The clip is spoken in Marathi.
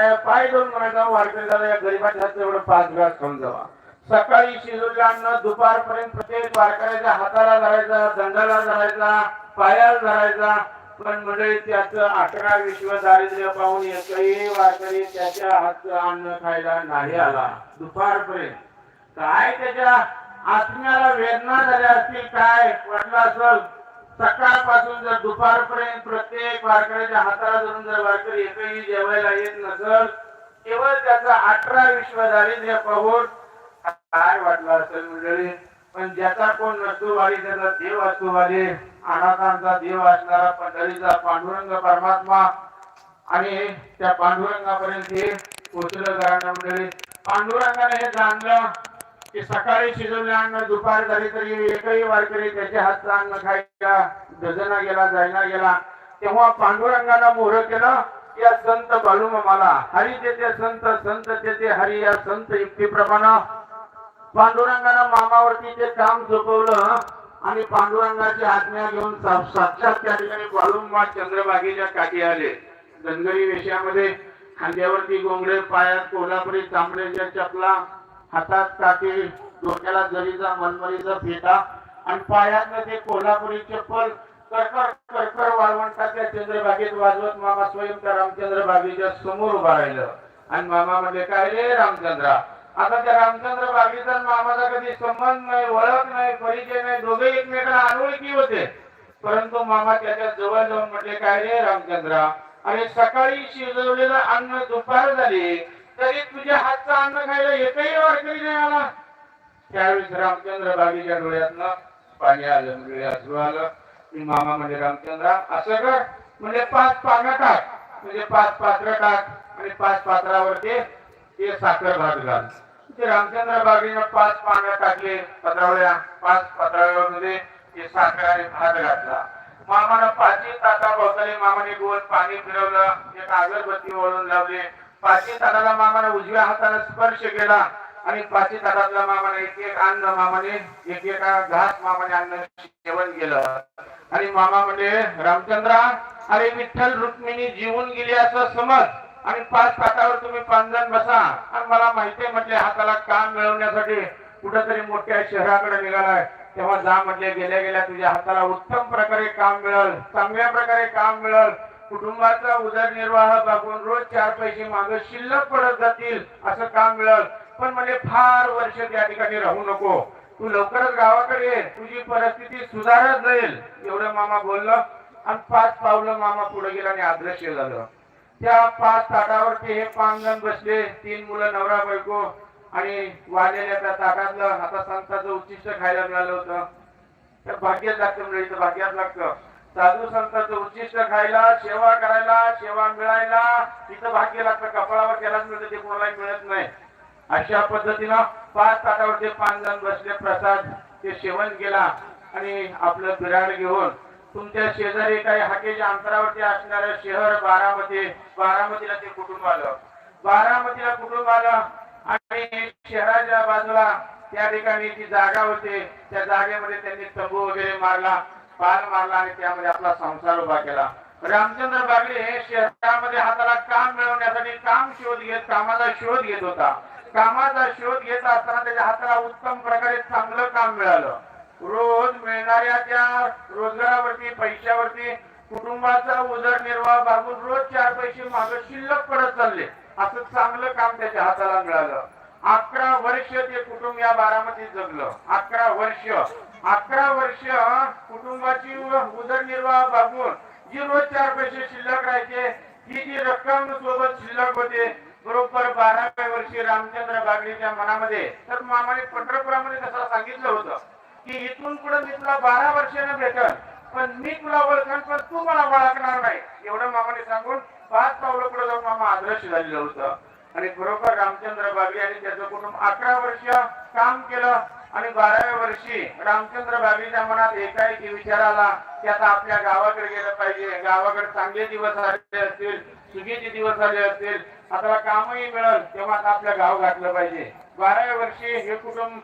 पाय दोन म्हणायचा वारकरी दादा या गरीबाच्या एवढं पाच ग्रास खाऊन जावा. सकाळी शिजवलेलं अन्न दुपारपर्यंत प्रत्येक वारकऱ्याच्या हाताला धरायचा दंडाला धरायचा पायाला धरायचा. पण मंडळी त्याचं अकरा विश्व दारिद्र्य पाहून एकही वारकरी त्याच्या हातचं अन्न खायला नाही आला. दुपारपर्यंत. काय त्याच्या आत्म्याला वेदना झाल्या असतील काय? वाटलं असल. सकाळपासून जर दुपारपर्यंत प्रत्येक वारकऱ्याच्या हाताला धरून जर वारकरी एकही जेवायला येत नसल केवळ त्याचा अठरा विश्व दारिद्र्य पाहून काय वाटलं असेल मंडळी? पण ज्याचा कोण नसतोवादी त्याचा देव असतोवादी अनाथांचा देव असणारा पंढरीचा पांडुरंग परमात्मा आणि त्या पांडुरंगापर्यंत हे पोचलं घराणं मंडळी. पांडुरंगाने हे जाणलं की सकाळी शिजवले अन्न दुपार झाली तरी एकही वारकरी त्याच्या हातचं अन्न खायला डझना गेला जायना गेला तेव्हा पांडुरंगाला मोहर केलं या संत बालूमामाला हरी तेथे संत संत तेथे हरी या संत युक्तीप्रमाणे पांडुरंगानं मामावरती ते काम झोपवलं आणि पांडुरंगाची आज्ञा घेऊन साक्षात त्या ठिकाणी बाळूमा चंद्रबागेच्या काठी आले. धनगरी वेशामध्ये खांद्यावरती गोंगडे पायात कोल्हापुरी तांबड्याच्या चपला हातात काठी डोक्याला जरीचा मनमरीचा फेटा आणि पायांमध्ये कोल्हापुरी चप्पल करकर करकर वाळवंटाच्या चंद्रबागेत वाजवत मामा स्वयं रामचंद्र बागेच्या समोर उभा राहिलं. आणि मामा म्हणजे काय रे रामचंद्रा? आता त्या रामचंद्र बागेचा मामाचा कधी संबंध नाही ओळख नाही परिचय नाही दोघे एकमेकांना अनोळखी होते. परंतु मामा त्याच्याजवळ जाऊन म्हटले काय रे रामचंद्रा? अरे सकाळी शिजवलेलं अन्न दुपार झाली तरी तुझ्या हातचं अन्न खायला एकही वारकरी नाही आला त्यावेळेस रामचंद्र बाबीच्या डोळ्यातनं पाणी आलं म्हणजे असू आलं. मी मामा म्हणजे रामचंद्र असं कर. म्हणजे पाच पानं टाक. म्हणजे पाच पात्र टाक. आणि पाच पात्रावरती ते साखर भात घाल. ते रामचंद्र बाबीनं पाच पानं टाकले पत्रावळ्या. पाच पत्रावळ्यामध्ये ते साखर आणि भात घातला. मामानं पाचही ताटा भोवताली मामाने गोल पाणी फिरवलं. एक अगरबत्ती ओळून लावले. पाचवी ताटाला मामाने उजव्या हाताने स्पर्श केला आणि पाचवी ताटातल्या मामाने एक एक अन्न मामाने एक एक घास मामाने अन्न सेवन केलं. आणि मामा म्हणजे रामचंद्रा अरे विठ्ठल रुक्मिणी जीवन गेली असं समज. आणि पाच ताटावर तुम्ही पाच जण बसा. आणि मला माहिती म्हटले हाताला काम मिळवण्यासाठी कुठेतरी मोठ्या शहराकडे निघालाय. तेव्हा जा म्हटले गेल्या गेल्या तुझ्या हाताला उत्तम प्रकारे काम मिळल. चांगल्या प्रकारे काम मिळल. कुटुंबाचा उदरनिर्वाह बघून रोज चार पैसे माग शिल्लक पडत जातील असं काम मिळेल पण म्हणजे फार वर्ष त्या ठिकाणी राहू नको. तू लवकरच गावाकडे ये तुझी परिस्थिती सुधारत जाईल. एवढं मामा बोललं. आणि पाच पावलं मामा पुढे गेला आणि अदृश्य झालं. त्या पाच ताटावरती हे पांगण बसले तीन मुलं नवरा बायको आणि वाढलेल्या त्या ताटातलं आता संतांचं उच्चिष्ट खायला मिळालं होतं. तर भाग्यात लागतं म्हणजे भाग्यात लागतं. साधू संतांचं उच्चिष्ट खायला सेवा करायला सेवा मिळायला इथं भाग्य लागतं कपाळावर केलाच मिळतं ते कोणालाही मिळत नाही. अशा पद्धतीनं पाच ताटावरती पाच जण बसले प्रसाद ते सेवन केला आणि आपलं बिराड घेऊन तुमच्या शेजारी काही हाकेच्या अंतरावरती असणारं शहर बारामती बारामतीला ते कुटुंब आलं. बारामतीला कुटुंब आलं आणि शहराच्या बाजूला त्या ठिकाणी जी जागा होती. त्या जागेमध्ये त्यांनी तंबू वगैरे मारला. पार मारला आणि त्यामध्ये आपला संसार उभा केला. रामचंद्र बागडे हे शहरामध्ये हाताला काम मिळवण्यासाठी काम शोध घेत कामाचा शोध घेत होता. कामाचा शोध घेत असताना त्याच्या हाताला उत्तम प्रकारे चांगलं काम मिळालं. रोज मिळणाऱ्या त्या रोजगारावरती पैशावरती कुटुंबाचा उदरनिर्वाह भागून रोज चार पैसे मागं शिल्लक पडत चालले. असं चांगलं काम त्याच्या हाताला मिळालं. अकरा वर्ष ते कुटुंब या बारामतीत जगलं. अकरा वर्ष. अकरा वर्ष कुटुंबाची उदरनिर्वाह भागून जी रोज चार पैसे शिल्लक राहायचे ही जी रक्कम सोबत शिल्लक होते बरोबर बाराव्या वर्षी रामचंद्र बागडीच्या मनामध्ये तर मामाने पंढरपुरामध्ये तसं सांगितलं होतं की इथून पुढे मी तुला बारा वर्षानं भेटल पण मी तुला ओळखन पण तू मला ओळखणार नाही. एवढं मामाने सांगून पाच पावलं पुढे जाऊन मामा आदर्श झालेलं होतं. आणि बरोबर रामचंद्र बाबी आणि त्याचं कुटुंब अकरा वर्ष काम केलं आणि बाराव्या वर्षी रामचंद्र बाबीच्या मनात एकाएकी विचार आला की आता आपल्या गावाकडे गेलं पाहिजे. गावाकडे चांगले दिवस आले असतील सुगीचे दिवस आले असतील आता कामही मिळेल तेव्हा आता आपलं गाव घातलं पाहिजे. बाराव्या वर्षी हे कुटुंब